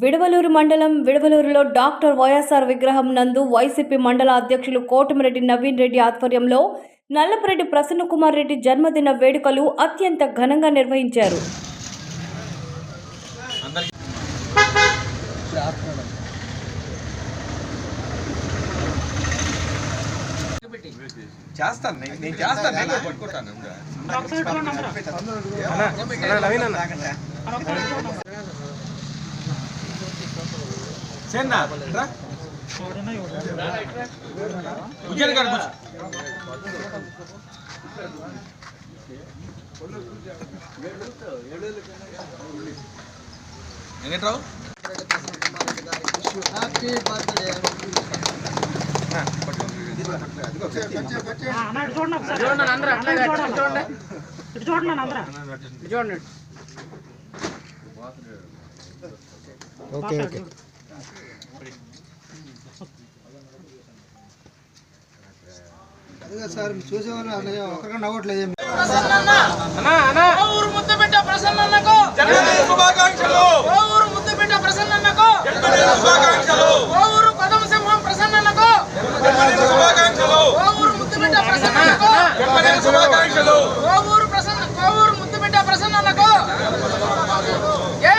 విడవలూరు మండలం విడవలూరులో doctor YSR విగ్రహం నందు వైసీపీ మండల అధ్యక్షులు కోటమిరెడ్డి నవీన్ రెడ్డి ఆధ్వర్యంలో నల్లపరెడ్డి ప్రసన్నకుమార్ రెడ్డి జన్మదిన వేడుకలు అత్యంత ఘనంగా నిర్వహించారు. చేస్తాను నేను నేను చేస్తాను నేను కూడా పట్టుకుంటాను సేనా. ఉజ్జయిని గారు కూర్చో. వెంకట్రావు ఆ, పట్టుకో. ఓకే ఓకే అదిగా సార్ చూసేవాళ్ళు నవ్వట్లేదు ఏం ఊరు ముద్దు బిడ్డ ప్రసన్నకు ఊరు ముద్దు బిడ్డ ప్రసన్నకు శుభాకాంక్షలు ఊరు పదం సింహం ప్రసన్నకు శుభాకాంక్షలు ఊరు ముద్దు బిడ్డ ప్రసన్నకు శుభాకాంక్షలు ఊరు ప్రసన్న ఊరు ముద్దు బిడ్డ ప్రసన్నకు జై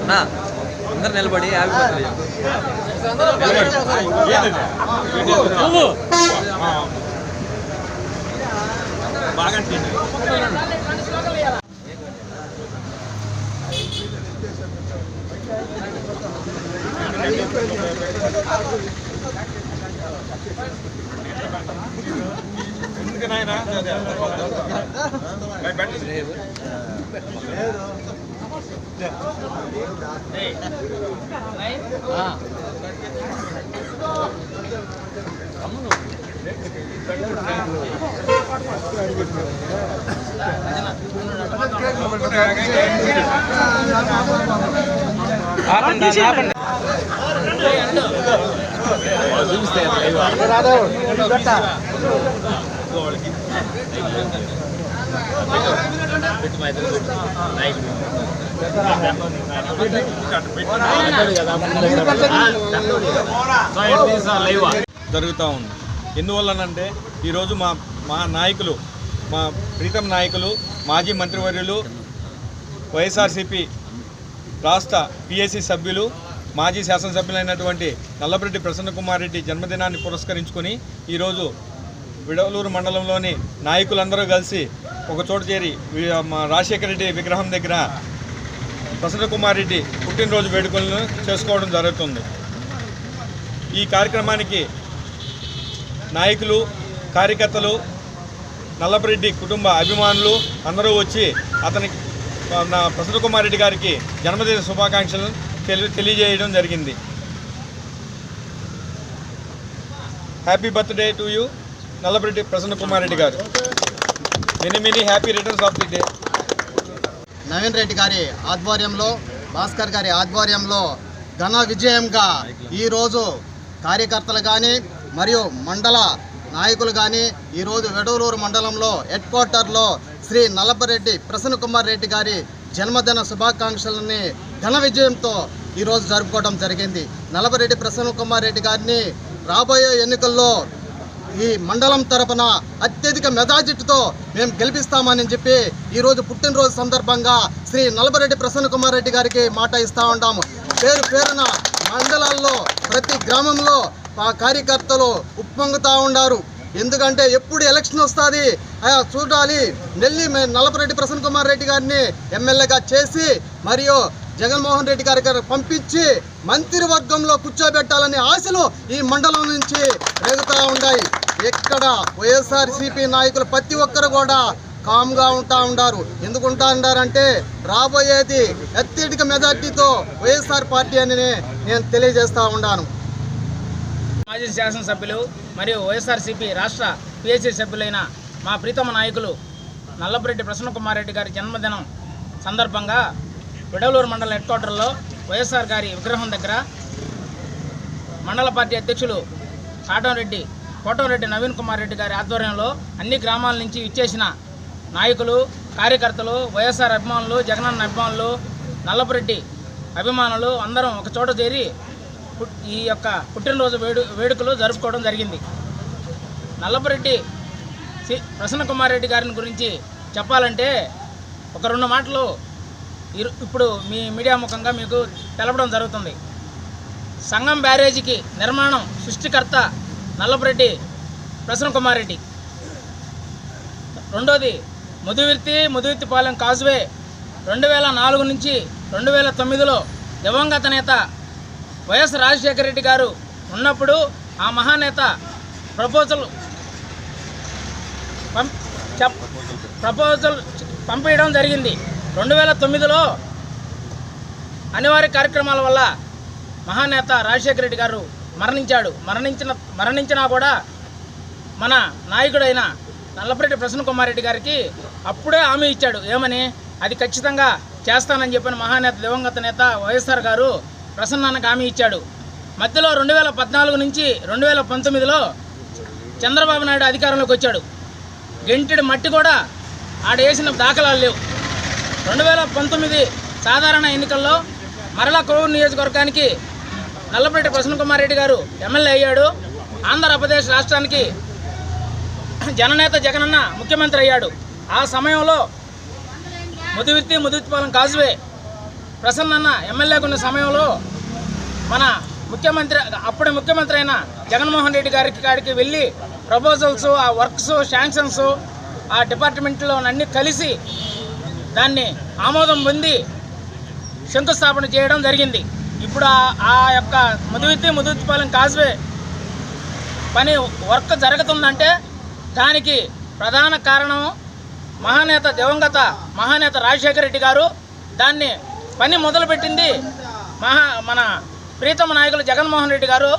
అన్నా అందరు నిలబడి బర్త్డే బాగా అనిపించింది. ఎందుకు నాయనా? అదే, అదే, అదే. పెట్టండి. జరుగుతూ ఉంది. ఎందువల్లనంటే ఈరోజు మా మా నాయకులు మా ప్రీతం నాయకులు మాజీ మంత్రివర్యులు వైఎస్ఆర్సిపి రాష్ట్ర పిఎస్సి సభ్యులు మాజీ శాసనసభ్యులైనటువంటి నల్లపరెడ్డి ప్రసన్నకుమార్ రెడ్డి జన్మదినాన్ని పురస్కరించుకొని ఈరోజు విడవలూరు మండలంలోని నాయకులందరూ కలిసి ఒక చోట చేరి రాజశేఖర రెడ్డి విగ్రహం దగ్గర ప్రసన్నకుమార్ రెడ్డి పుట్టినరోజు వేడుకలను చేసుకోవడం జరుగుతుంది. ఈ కార్యక్రమానికి నాయకులు కార్యకర్తలు నల్లపరెడ్డి కుటుంబ అభిమానులు అందరూ వచ్చి అతనికి నా ప్రసన్న కుమార్ రెడ్డి గారికి జన్మదిన శుభాకాంక్షలను తెలి తెలియజేయడం జరిగింది. Happy birthday to you Nallapareddy Prasanna Kumar Reddy గారు. Many many happy returns of the day Naveen Reddy గారి ఆధ్వర్యంలో భాస్కర్ గారి ఆధ్వర్యంలో ఘన విజయంగా ఈరోజు కార్యకర్తలు కానీ మరియు మండల నాయకులు కానీ ఈరోజు వెడూరూరు మండలంలో హెడ్ క్వార్టర్లో శ్రీ నల్లపరెడ్డి ప్రసన్న కుమార్ రెడ్డి గారి జన్మదిన శుభాకాంక్షలని ఘన విజయంతో ఈరోజు జరుపుకోవడం జరిగింది. నల్లపరెడ్డి ప్రసన్న కుమార్ రెడ్డి గారిని రాబోయే ఎన్నికల్లో ఈ మండలం తరపున అత్యధిక మెజార్టీతో మేము గెలిపిస్తామని చెప్పి ఈరోజు పుట్టినరోజు సందర్భంగా శ్రీ నలభరెడ్డి ప్రసన్న కుమార్ రెడ్డి గారికి మాట ఇస్తా ఉంటాము పేరు పేరున మండలాల్లో ప్రతి గ్రామంలో కార్యకర్తలు ఉప్పొంగుతా ఉన్నారు ఎందుకంటే ఎప్పుడు ఎలక్షన్ వస్తుంది చూడాలి. నెల్లి నలపరెడ్డి ప్రసన్న కుమార్ రెడ్డి గారిని ఎమ్మెల్యేగా చేసి మరియు జగన్మోహన్ రెడ్డి గారి గారికి పంపించి మంత్రివర్గంలో కూర్చోబెట్టాలనే ఆశలు ఈ మండలం నుంచి రేగుతూ ఉన్నాయి. ఎక్కడ వైఎస్ఆర్సీపీ నాయకులు ప్రతి ఒక్కరు కూడా కామ్గా ఉంటా ఉండారు. ఎందుకు ఉంటా ఉండారంటే రాబోయేది అత్యధిక మెజార్టీతో వైఎస్ఆర్ పార్టీ అని నేను తెలియజేస్తా ఉన్నాను. మాజీ శాసనసభ్యులు మరియు వైఎస్ఆర్సీపీ రాష్ట్ర పిహెచ్సి సభ్యులైన మా ప్రీతమ నాయకులు నల్లపురెడ్డి ప్రసన్న కుమార్ రెడ్డి గారి జన్మదినం సందర్భంగా విడవలూరు మండల హెడ్ క్వార్టర్లో వైఎస్ఆర్ గారి విగ్రహం దగ్గర మండల పార్టీ అధ్యక్షులు కాటంరెడ్డి కోటంరెడ్డి నవీన్ కుమార్ రెడ్డి గారి ఆధ్వర్యంలో అన్ని గ్రామాల నుంచి ఇచ్చేసిన నాయకులు కార్యకర్తలు వైఎస్ఆర్ అభిమానులు జగనన్న అభిమానులు నల్లపురెడ్డి అభిమానులు అందరం ఒక చోట చేరి ఈ యొక్క పుట్టినరోజు వేడు వేడుకలు జరుపుకోవడం జరిగింది. నల్లపురెడ్డి ప్రసన్న కుమార్ రెడ్డి గారిని గురించి చెప్పాలంటే ఒక రెండు మాటలు ఇప్పుడు మీ మీడియా ముఖంగా మీకు తెలపడం జరుగుతుంది. సంగం బ్యారేజీకి నిర్మాణం సృష్టికర్త నల్లపురెడ్డి ప్రసన్న కుమార్ రెడ్డి రెండోది ముదివిర్తి ముదివిర్తిపాలెం కాజ్వే రెండు వేల నాలుగు నుంచి రెండు వేల తొమ్మిదిలో దివంగత నేత వైఎస్ రాజశేఖర రెడ్డి గారు ఉన్నప్పుడు ఆ మహానేత ప్రపోజల్ పం ప్రపోజల్ పంపించడం జరిగింది. రెండు వేల తొమ్మిదిలో అనివార్య కార్యక్రమాల వల్ల మహానేత రాజశేఖర రెడ్డి గారు మరణించాడు. మరణించిన మరణించినా కూడా మన నాయకుడైన నల్లపరెడ్డి ప్రసన్న కుమార్ రెడ్డి గారికి అప్పుడే హామీ ఇచ్చాడు. ఏమని? అది ఖచ్చితంగా చేస్తానని చెప్పిన మహానేత దివంగత నేత వైఎస్ఆర్ గారు ప్రసన్నానికి హామీ ఇచ్చాడు. మధ్యలో రెండు వేల పద్నాలుగు నుంచి రెండు వేల పంతొమ్మిదిలో చంద్రబాబు నాయుడు అధికారంలోకి వచ్చాడు. గెంటిడి మట్టి కూడా ఆడ వేసిన దాఖలాలు లేవు. రెండు వేల పంతొమ్మిది సాధారణ ఎన్నికల్లో మరలా కోవూరు నియోజకవర్గానికి నల్లపరెడ్డి ప్రసన్నకుమార్ రెడ్డి గారు ఎమ్మెల్యే అయ్యాడు. ఆంధ్రప్రదేశ్ రాష్ట్రానికి జననేత జగనన్న ముఖ్యమంత్రి అయ్యాడు. ఆ సమయంలో ముదివిర్తి ముదివిత్తిపాలెం కాజువే ప్రసన్నన్న ఎమ్మెల్యేగా ఉన్న సమయంలో మన ముఖ్యమంత్రి అప్పుడే ముఖ్యమంత్రి అయిన జగన్మోహన్ రెడ్డి గారికి కాడికి వెళ్ళి ప్రపోజల్స్ ఆ వర్క్స్ శాంక్షన్స్ ఆ డిపార్ట్మెంట్లో అన్నీ కలిసి దాన్ని ఆమోదం పొంది శంకుస్థాపన చేయడం జరిగింది. ఇప్పుడు ఆ- యొక్క ముదివిత్తి ముదివిత్తిపాలెం కాజ్వే పని వర్క్ జరుగుతుందంటే దానికి ప్రధాన కారణం మహానేత దివంగత మహానేత రాజశేఖర రెడ్డి గారు దాన్ని పని మొదలుపెట్టింది మహా మన ప్రీతమ నాయకులు జగన్మోహన్ రెడ్డి గారు.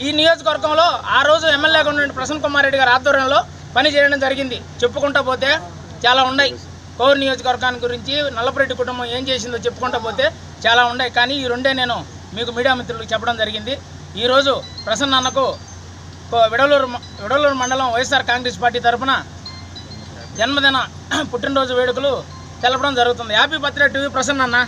ఈ నియోజకవర్గంలో ఆ రోజు ఎమ్మెల్యేగా ఉన్న ప్రసన్న కుమార్ రెడ్డి గారి ఆధ్వర్యంలో పని చేయడం జరిగింది. చెప్పుకుంటా పోతే చాలా ఉన్నాయి. కోర్ నియోజకవర్గాన్ని గురించి నల్లపరెడ్డి కుటుంబం ఏం చేసిందో చెప్పుకుంటా పోతే చాలా ఉన్నాయి. కానీ ఈ రెండే నేను మీకు మీడియా మిత్రులకు చెప్పడం జరిగింది. ఈరోజు ప్రసన్న అన్నకు విడలూరు విడలూరు మండలం వైఎస్ఆర్ కాంగ్రెస్ పార్టీ తరఫున జన్మదిన పుట్టినరోజు వేడుకలు తెలపడం జరుగుతుంది. హ్యాపీ బర్త్డే టీవీ ప్రసన్న అన్న.